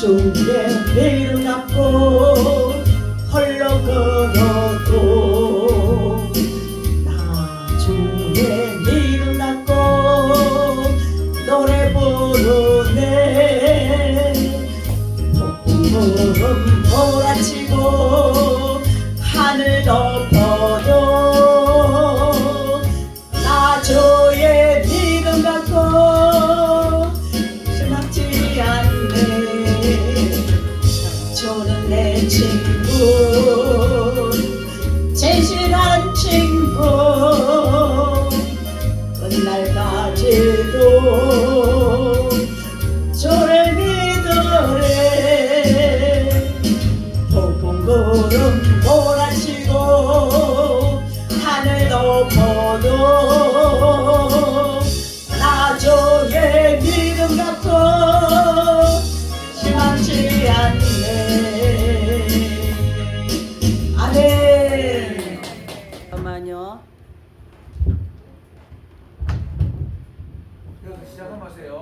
좋은 게내 이름 갖고 헐렁 걸어도 나중에 내 이름 갖고 노래 부르네 폭풍은 몰아치고 하늘 덮 저는 내 친구. 진실한 친구. 끝날까지도 저를 믿으래. 폭풍구름 몰아치고 하늘 높어도 시작하면 하세요.